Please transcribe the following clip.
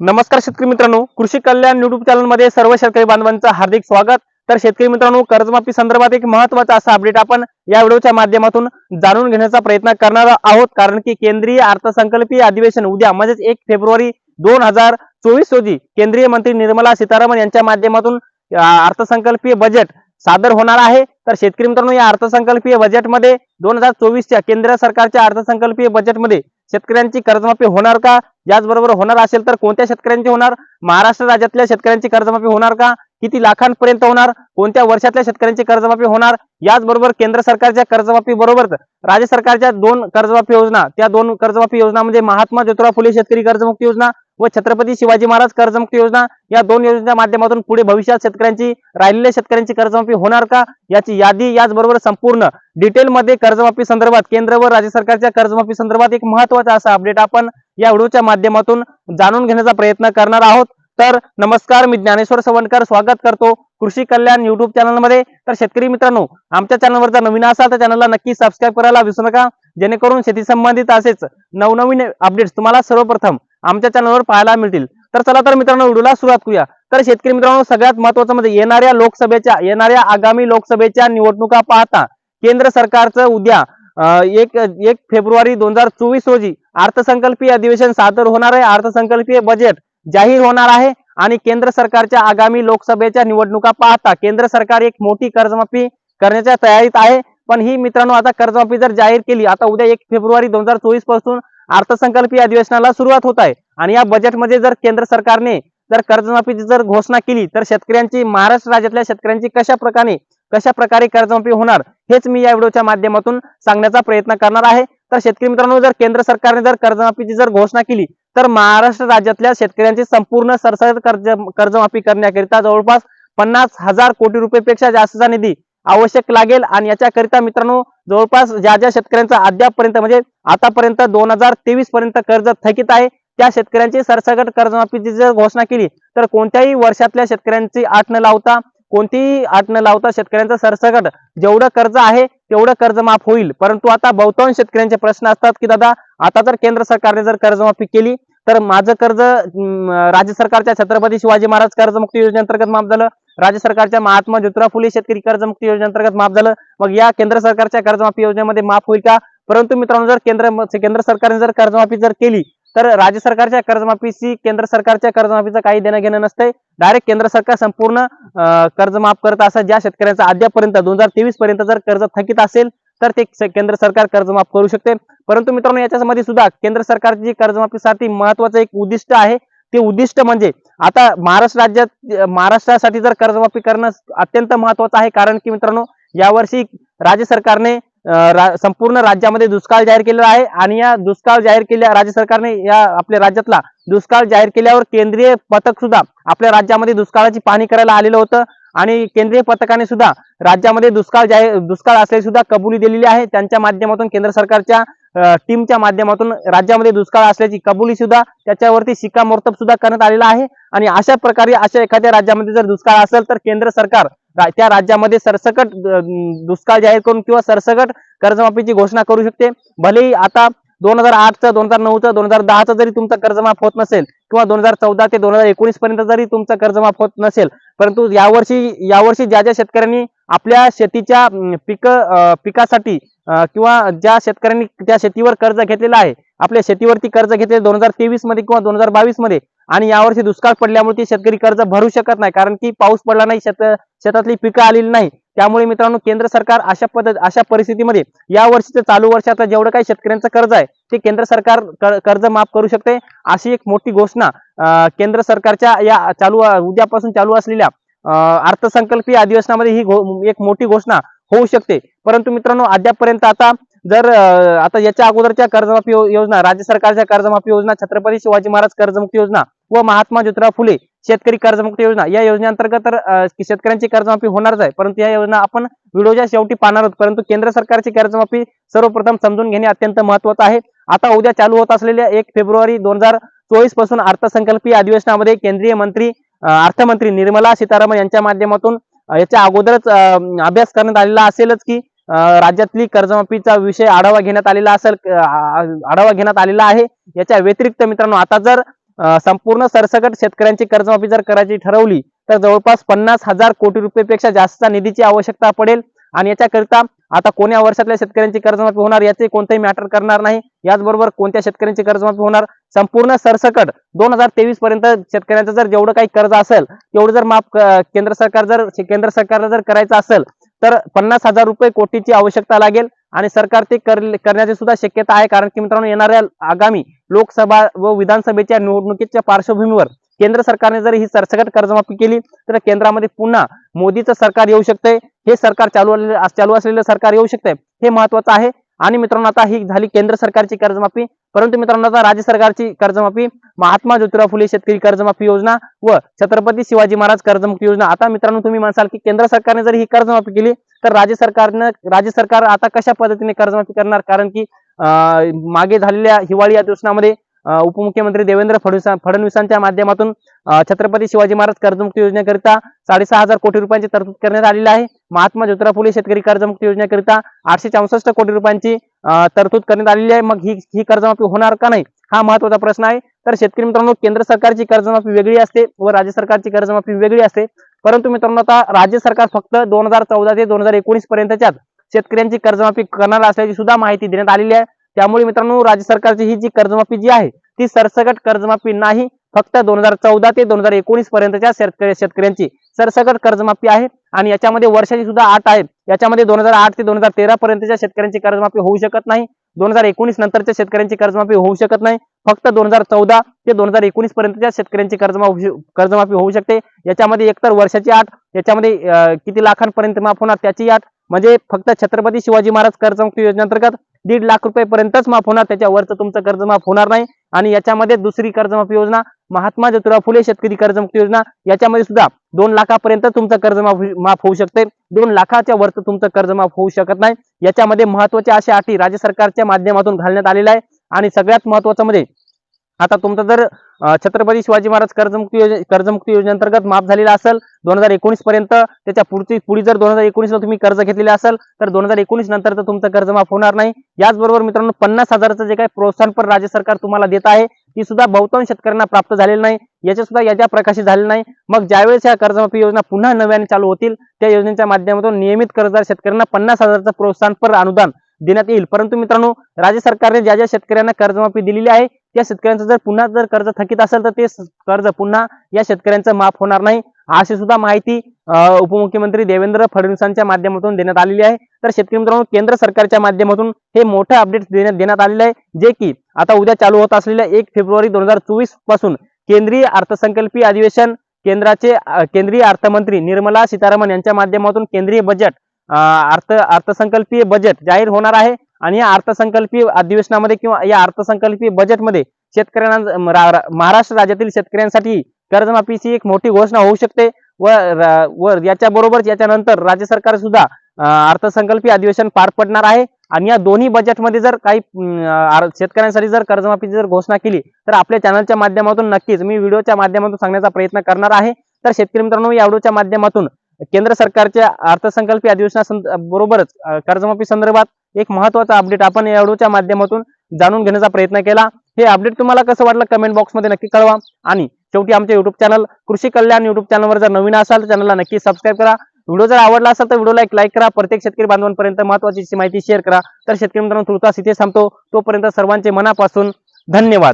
नमस्कार शेतकरी मित्रांनो कृषी कल्याण युट्यूब चॅनलमध्ये सर्व शेतकरी बांधवांचं हार्दिक स्वागत. तर शेतकरी मित्रांनो कर्जमाफी संदर्भात एक महत्त्वाचा असा अपडेट आपण या व्हिडिओच्या माध्यमातून जाणून घेण्याचा प्रयत्न करणार आहोत. कारण की केंद्रीय अर्थसंकल्पीय अधिवेशन उद्या म्हणजेच एक फेब्रुवारी दोन हजार चोवीस रोजी केंद्रीय मंत्री निर्मला सीतारामन यांच्या माध्यमातून अर्थसंकल्पीय बजेट सादर होणार आहे. तर शेतकरी मित्रांनो या अर्थसंकल्पीय बजेटमध्ये दोन हजार चोवीसच्या केंद्र सरकारच्या अर्थसंकल्पीय बजेटमध्ये शेतकऱ्यांची कर्जमाफी होणार का? याचबरोबर होणार असेल तर कोणत्या शेतकऱ्यांची होणार? महाराष्ट्र राज्यातल्या शेतकऱ्यांची कर्जमाफी होणार का? किती लाखांपर्यंत होणार? कोणत्या वर्षातल्या शेतकऱ्यांची कर्जमाफी होणार? याचबरोबर केंद्र सरकारच्या कर्जमाफी बरोबर राज्य सरकारच्या दोन कर्जमाफी योजना त्या दोन कर्जमाफी योजना म्हणजे महात्मा ज्योतिराव फुले शेतकरी कर्जमुक्ती योजना व छत्रपती शिवाजी महाराज कर्जमुक्ती योजना या दोन योजनेच्या माध्यमातून पुढे भविष्यात शेतकऱ्यांची राहिलेल्या शेतकऱ्यांची कर्जमाफी होणार का? याची यादी याचबरोबर संपूर्ण डिटेलमध्ये कर्जमाफी संदर्भात केंद्र व राज्य सरकारच्या कर्जमाफी संदर्भात एक महत्त्वाचा असा अपडेट आपण या व्हिडिओच्या माध्यमातून जाणून घेण्याचा प्रयत्न करणार आहोत. तर नमस्कार मी ज्ञानेश्वर सवणकर स्वागत करतो कृषी कल्याण युट्यूब चॅनलमध्ये तर शेतकरी मित्रांनो आमच्या चॅनलवर जर नवीन असाल तर चॅनलला नक्की सबस्क्राईब करायला विसरू नका. जेणेकरून शेती संबंधित असेच नवनवीन अपडेट्स तुम्हाला सर्वप्रथम आमच्या चॅनलवर पाहायला मिळतील. तर चला तर मित्रांनो व्हिडिओला सुरुवात करूया. तर शेतकरी मित्रांनो सगळ्यात महत्वाचं म्हणजे येणाऱ्या लोकसभेच्या येणाऱ्या आगामी लोकसभेच्या निवडणुका पाहता केंद्र सरकारचं उद्या एक एक फेब्रुवारी दोन हजार चोवीस रोजी अर्थसंकल्पीय अधिवेशन सादर होणार आहे. अर्थसंकल्पीय बजेट जाहीर होणार आहे. आणि केंद्र सरकारच्या आगामी लोकसभेच्या निवडणुका पाहता केंद्र सरकार एक मोठी कर्जमाफी करण्याच्या तयारीत आहे. पण ही मित्रांनो आता कर्जमाफी जर जाहीर केली आता उद्या एक फेब्रुवारी दोन हजार चोवीसपासून अर्थसंकल्पीय अधिवेशनाला सुरुवात होत आहे. आणि या बजेटमध्ये जर केंद्र सरकारने जर कर्जमाफीची जर घोषणा केली तर शेतकऱ्यांची महाराष्ट्र राज्यातल्या शेतकऱ्यांची कशा प्रकारे कशा प्रकारे कर्जमाफी होणार हेच मी या व्हिडिओच्या माध्यमातून सांगण्याचा प्रयत्न करणार आहे. तर शेतकरी मित्रांनो जर केंद्र सरकारने जर कर्जमाफीची जर घोषणा केली तर महाराष्ट्र राज्यातल्या शेतकऱ्यांची संपूर्ण सरसकट कर्ज कर्जमाफी करण्याकरिता जवळपास पन्नास हजार कोटी रुपयेपेक्षा जास्तचा निधी आवश्यक लागेल आणि याच्याकरिता मित्रांनो जवळपास ज्या ज्या शेतकऱ्यांचा अद्यापपर्यंत म्हणजे आतापर्यंत दोन हजार तेवीस पर्यंत कर्ज थकीत आहे त्या शेतकऱ्यांची सरसकट कर्जमाफीची जर घोषणा केली तर कोणत्याही वर्षातल्या शेतकऱ्यांची आठ न लावता कोणतीही आट न लावता शेतकऱ्यांचं सरसकट जेवढं कर्ज आहे तेवढं कर्ज माफ होईल. परंतु आता बहुतांश शेतकऱ्यांचे प्रश्न असतात की दादा आता जर केंद्र सरकारने जर कर्जमाफी केली तर माझं कर्ज राज्य सरकारच्या छत्रपती शिवाजी महाराज कर्जमुक्ती योजनेअंतर्गत माफ झालं. राज्य सरकारच्या महात्मा ज्योतिराव फुले शेतकरी कर्जमुक्ती योजनेअंतर्गत माफ झालं. मग या केंद्र सरकारच्या कर्जमाफी योजनेमध्ये माफ होईल का? परंतु मित्रांनो जर केंद्र केंद्र सरकारने जर कर्जमाफी जर केली तर राज्य सरकारच्या कर्जमाफीशी केंद्र सरकारच्या कर्जमाफीचं काही देणं घेणं नसतंय. डायरेक्ट केंद्र सरकार संपूर्ण कर्जमाफ करत असं ज्या शेतकऱ्यांचा अद्यापर्यंत दोन हजार तेवीस पर्यंत जर कर्ज थकीत असेल तर ते केंद्र सरकार कर्जमाफ करू शकते. परंतु मित्रांनो याच्यामध्ये सुद्धा केंद्र सरकारची कर्जमाफीसाठी महत्वाचं एक उद्दिष्ट आहे ते उद्दिष्ट म्हणजे आता महाराष्ट्र राज्यात महाराष्ट्रासाठी जर कर्जमाफी करणं अत्यंत महत्वाचं आहे. कारण की मित्रांनो यावर्षी राज्य सरकारने रा- संपूर्ण राज्यामध्ये दुष्काळ जाहीर केलेला आहे आणि या दुष्काळ जाहीर केल्या राज्य सरकारने या आपल्या राज्यातला दुष्काळ जाहीर केल्यावर केंद्रीय पथक सुद्धा आपल्या राज्यामध्ये दुष्काळाची पाहणी करायला आलेलं होतं आणि केंद्रीय पथकाने सुद्धा राज्यामध्ये दुष्काळ जाहीर दुष्काळ असल्याची सुद्धा कबुली दिलेली आहे. त्यांच्या माध्यमातून केंद्र सरकारच्या टीमच्या माध्यमातून राज्यामध्ये दुष्काळ असल्याची कबुली सुद्धा त्याच्यावरती शिक्कामोर्तब सुद्धा करण्यात आलेला आहे. आणि अशा प्रकारे अशा एखाद्या राज्यामध्ये जर दुष्काळ असेल तर केंद्र सरकार त्या राज्यामध्ये सरसकट दुष्काळ जाहीर करून किंवा सरसकट कर्जमाफीची घोषणा करू शकते. भलेही आता दोन हजार आठचं दोन हजार नऊचं दोन हजार दहाचं जरी तुमचं कर्जमाफ होत नसेल किंवा दोन हजार चौदा ते दोन हजार एकोणीस पर्यंत जरी तुमचं कर्जमाफ होत नसेल परंतु यावर्षी यावर्षी ज्या ज्या शेतकऱ्यांनी आपल्या शेतीच्या पिक पिकासाठी किंवा ज्या शेतकऱ्यांनी त्या शेतीवर कर्ज घेतलेलं आहे आपल्या शेतीवरती कर्ज घेतले दोन हजार तेवीसमध्ये किंवा दोन हजार बावीसमध्ये आणि यावर्षी दुष्काळ पडल्यामुळे ते शेतकरी कर्ज भरू शकत नाही. कारण की पाऊस पडला नाही शेत शेतातली पिकं आलेली नाही. त्यामुळे मित्रांनो केंद्र सरकार अशा पद्धत अशा परिस्थितीमध्ये या वर्षीचं चालू वर्षात जेवढं काही शेतकऱ्यांचं कर्ज आहे ते केंद्र सरकार कर्ज माफ करू शकते. अशी एक मोठी घोषणा अं, केंद्र सरकारच्या या चालू उद्यापासून चालू असलेल्या अं, अर्थसंकल्पीय अधिवेशनामध्ये ही एक मोठी घोषणा होऊ शकते. परंतु मित्रांनो अद्यापर्यंत आता जर आता याच्या अगोदरच्या कर्जमाफी योजना राज्य सरकारच्या कर्जमाफी योजना छत्रपती शिवाजी महाराज कर्जमुक्ती योजना व महात्मा ज्योतिराव फुले शेतकरी कर्जमुक्ती योजना या योजनेअंतर्गत तर शेतकऱ्यांची कर्जमाफी होणारच आहे परंतु या योजना आपण व्हिडिओच्या शेवटी पाहणार आहोत. परंतु केंद्र सरकारची कर्जमाफी सर्वप्रथम समजून घेणे अत्यंत महत्वाचं आहे. आता उद्या चालू होत असलेल्या एक फेब्रुवारी दोन हजार चोवीसपासून अर्थसंकल्पीय अधिवेशनामध्ये केंद्रीय मंत्री अर्थमंत्री निर्मला सीतारामन यांच्या माध्यमातून याच्या अगोदरच अभ्यास करण्यात आलेला असेलच की राज्यातली कर्जमाफीचा विषय आढावा घेण्यात आलेला असेल आढावा घेण्यात आलेला आहे. याच्या व्यतिरिक्त मित्रांनो आता जर संपूर्ण सरसकट शेतकऱ्यांची कर्जमाफी जर करायची ठरवली तर जवळपास पन्नास हजार कोटी रुपयेपेक्षा जास्त निधीची आवश्यकता पडेल. आणि याच्याकरिता आता कोण्या वर्षातल्या शेतकऱ्यांची कर्जमाफी होणार याचे कोणतेही मॅटर करणार नाही. याचबरोबर कोणत्या शेतकऱ्यांची कर्जमाफी होणार? संपूर्ण सरसकट दोन हजार तेवीस पर्यंत शेतकऱ्यांचं जर जेवढं काही कर्ज असेल तेवढं जर माफ केंद्र सरकार जर केंद्र सरकारला जर करायचं असेल तर पन्नास हजार रुपये कोटीची आवश्यकता लागेल आणि सरकार ते कर- करण्याची सुद्धा शक्यता आहे. कारण की मित्रांनो येणाऱ्या आगामी लोकसभा व विधानसभेच्या निवडणुकीच्या पार्श्वभूमीवर केंद्र सरकारने जर ही सरसकट कर्जमाफी केली तर केंद्रामध्ये पुन्हा मोदीचं सरकार येऊ शकतंय. हे सरकार चालू चालू असलेलं सरकार येऊ शकतंय. हे महत्वाचं आहे. आणि मित्रांनो आता ही झाली केंद्र सरकारची कर्जमाफी. परंतु मित्रांनो आता राज्य सरकारची कर्जमाफी महात्मा ज्योतिराव फुले शेतकरी कर्जमाफी योजना व छत्रपती शिवाजी महाराज कर्जमुक्ती योजना. आता मित्रांनो तुम्ही म्हणसाल की केंद्र सरकारने जर ही कर्जमाफी केली तर राज्य सरकारनं राज्य सरकार आता कशा पद्धतीने कर्जमाफी करणार? कारण की अं, मागे झालेल्या हिवाळी अधिवेशनामध्ये उपमुख्यमंत्री देवेंद्र फडणवीस फडणवीसांच्या माध्यमातून छत्रपती शिवाजी महाराज कर्जमुक्ती योजनेकरिता साडेसहा हजार कोटी रुपयांची तरतूद करण्यात आलेली आहे. महात्मा ज्योतिराव फुले शेतकरी कर्जमुक्ती योजनेकरिता आठशे चौसष्ट कोटी रुपयांची तरतूद करण्यात आलेली आहे. मग ही ही कर्जमाफी होणार का नाही? हा महत्त्वाचा प्रश्न आहे. तर शेतकरी मित्रांनो केंद्र सरकारची कर्जमाफी वेगळी असते व राज्य सरकारची कर्जमाफी वेगळी असते. परंतु मित्रांनो आता राज्य सरकार फक्त दोन हजार चौदा ते दोन हजार एकोणीस पर्यंतच्याच शेतकऱ्यांची कर्जमाफी करणार असल्याची सुद्धा माहिती देण्यात आलेली आहे. त्यामुळे मित्रांनो राज्य सरकारची ही जी कर्जमाफी जी आहे ती सरसकट कर्जमाफी नाही. फक्त दोन हजार चौदा ते दोन हजार एकोणीस पर्यंतच्या शेतकरी शेतकऱ्यांची सरसकट कर्जमाफी आहे. आणि याच्यामध्ये वर्षाची सुद्धा आठ आहे याच्यामध्ये दोन हजार आठ ते दोन हजार तेरा पर्यंतच्या शेतकऱ्यांची कर्जमाफी होऊ शकत नाही. दोन हजार एकोणीस नंतरच्या शेतकऱ्यांची कर्जमाफी होऊ शकत नाही. फक्त दोन हजार चौदा ते दोन हजार एकोणीस पर्यंतच्या शेतकऱ्यांची कर्जमाफी कर्जमाफी होऊ शकते. याच्यामध्ये एकतर वर्षाची आठ याच्यामध्ये किती लाखांपर्यंत माफ होणार त्याची आठ. म्हणजे फक्त छत्रपती शिवाजी महाराज कर्जमुक्ती योजनेअंतर्गत दीड लाख रुपयेपर्यंतच माफ होणार त्याच्यावरचं तुमचं कर्ज माफ होणार नाही. आणि याच्यामध्ये दुसरी कर्जमाफी योजना महात्मा ज्योतिराव फुले शेतकरी कर्जमुक्ती योजना याच्यामध्ये सुद्धा दोन लाखापर्यंत तुमचं कर्ज माफ माफ होऊ शकते. दोन लाखाच्या वरचं तुमचं कर्ज माफ होऊ शकत नाही. याच्यामध्ये महत्त्वाच्या अशा अटी राज्य सरकारच्या माध्यमातून घालण्यात आलेल्या आहे. आणि सगळ्यात महत्वाचं म्हणजे आता तुमचं जर छत्रपती शिवाजी महाराज कर्जमुक्ती योजने कर्जमुक्ती योजनेअंतर्गत माफ झालेला असेल दोन हजार एकोणीस पर्यंत त्याच्या पुढची पुढे जर दोन हजार एकोणीसला तुम्ही कर्ज घेतलेले असेल तर दोन हजार एकोणीस नंतर तर तुमचं कर्ज माफ होणार नाही. याचबरोबर मित्रांनो पन्नास हजाराचं जे काही प्रोत्साहनपर राज्य सरकार तुम्हाला देत आहे ती सुद्धा बहुतांश शेतकऱ्यांना प्राप्त झालेली नाही. याच्या सुद्धा याच्या प्रकाशित झाले नाही. मग ज्यावेळेस या कर्जमाफी योजना पुन्हा नव्याने चालू होतील त्या योजनेच्या माध्यमातून नियमित कर्जदार शेतकऱ्यांना पन्नास हजाराचं प्रोत्साहनपर अनुदान देण्यात येईल. परंतु मित्रांनो राज्य सरकारने ज्या ज्या शेतकऱ्यांना कर्जमाफी दिलेली आहे त्या शेतकऱ्यांचं जर पुन्हा जर कर्ज थकीत असेल तर ते कर्ज पुन्हा या शेतकऱ्यांचं माफ होणार नाही. अशी सुद्धा माहिती उपमुख्यमंत्री देवेंद्र फडणवीसांच्या माध्यमातून देण्यात आलेली आहे. तर शेतकरी मित्रांनो केंद्र सरकारच्या माध्यमातून हे मोठं अपडेट देण्यात देण्यात आलेलं आहे जे की आता उद्या चालू होत असलेल्या एक फेब्रुवारी दोन हजार चोवीसपासून केंद्रीय अर्थसंकल्पीय अधिवेशन केंद्राचे केंद्रीय अर्थमंत्री निर्मला सीतारामन यांच्या माध्यमातून केंद्रीय बजेट अर्थ अर्थसंकल्पीय बजेट जाहीर होणार आहे. आणि या अर्थसंकल्पीय अधिवेशनामध्ये किंवा या अर्थसंकल्पीय बजेटमध्ये शेतकऱ्यांना महाराष्ट्र राज्यातील शेतकऱ्यांसाठी कर्जमाफीची एक मोठी घोषणा होऊ शकते व व याच्या बरोबर याच्यानंतर राज्य सरकार सुद्धा अर्थसंकल्पीय अधिवेशन पार पडणार आहे. आणि या दोन्ही बजेटमध्ये जर काही शेतकऱ्यांसाठी जर कर्जमाफीची जर घोषणा केली तर आपल्या चॅनलच्या माध्यमातून नक्कीच मी व्हिडिओच्या माध्यमातून सांगण्याचा प्रयत्न करणार आहे. तर शेतकरी मित्रांनो या व्हिडिओच्या माध्यमातून केंद्र सरकारच्या अर्थसंकल्पीय अधिवेशना बरोबरच कर्जमाफी संदर्भात एक महत्त्वाचा अपडेट आपण या व्हिडिओच्या माध्यमातून जाणून घेण्याचा प्रयत्न केला. हे अपडेट तुम्हाला कसं वाटलं कमेंट बॉक्समध्ये नक्की कळवा. आणि शेवटी आमचे युट्यूब चॅनल कृषी कल्याण युट्यूब चॅनलवर जर नवीन असाल तर चॅनलला नक्की सबस्क्राईब करा. व्हिडिओ जर आवडला असेल तर व्हिडिओला एक लाईक करा. प्रत्येक शेतकरी बांधवांपर्यंत महत्वाची माहिती शेअर करा. तर शेतकरी मित्रांनो तुर्तास इथे थांबतो. तोपर्यंत सर्वांचे मनापासून धन्यवाद.